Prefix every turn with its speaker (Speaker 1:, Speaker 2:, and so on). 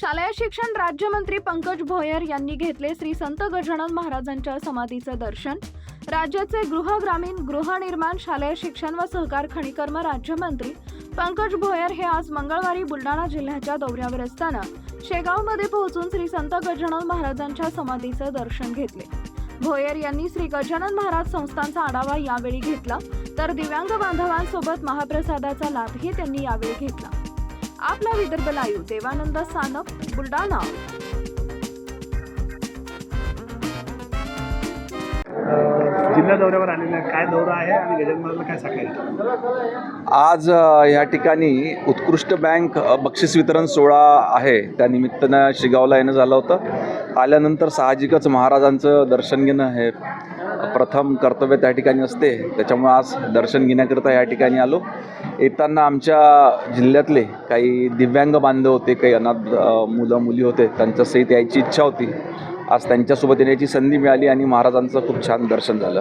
Speaker 1: शालेय शिक्षण राज्यमंत्री पंकज भोयर यांनी घेतले श्री संत गजानन महाराजांच्या समाधीचं दर्शन. राज्याचे गृह ग्रामीण गृहनिर्माण शालेय शिक्षण व सहकार खनिकर्म राज्यमंत्री पंकज भोयर हे आज मंगळवारी बुलढाणा जिल्ह्याच्या दौऱ्यावर असताना शेगावमध्ये पोहोचून श्री संत गजानन महाराजांच्या समाधीचं दर्शन घेतले. भोयर यांनी श्री गजानन महाराज संस्थांचा आढावा यावेळी घेतला तर दिव्यांग बांधवांसोबत महाप्रसादाचा लाभही त्यांनी यावेळी घेतला. आपला विदर्भ लाईव्ह देवानंद सानप बुलढाणा.
Speaker 2: जिल्हा दौऱ्यावर आलेले काय दौरा आहे आणि गजानन महाराजला काय सांगायचं
Speaker 3: आज या ठिकाणी उत्कृष्ट बँक बक्षीस वितरण सोहळा आहे. त्या निमित्तानं शिगावला येणं झालं होतं. आल्यानंतर साहजिकच महाराजांचं दर्शन घेणं हे प्रथम कर्तव्य त्या ठिकाणी असते. त्याच्यामुळे आज दर्शन घेण्याकरिता या ठिकाणी आलो. येताना आमच्या जिल्ह्यातले काही दिव्यांग बांधव होते काही अनाथ मुलं मुली होते त्यांच्यासहित यायची इच्छा होती. आज त्यांच्यासोबत येण्याची संधी मिळाली आणि महाराजांचं खूप छान दर्शन झालं.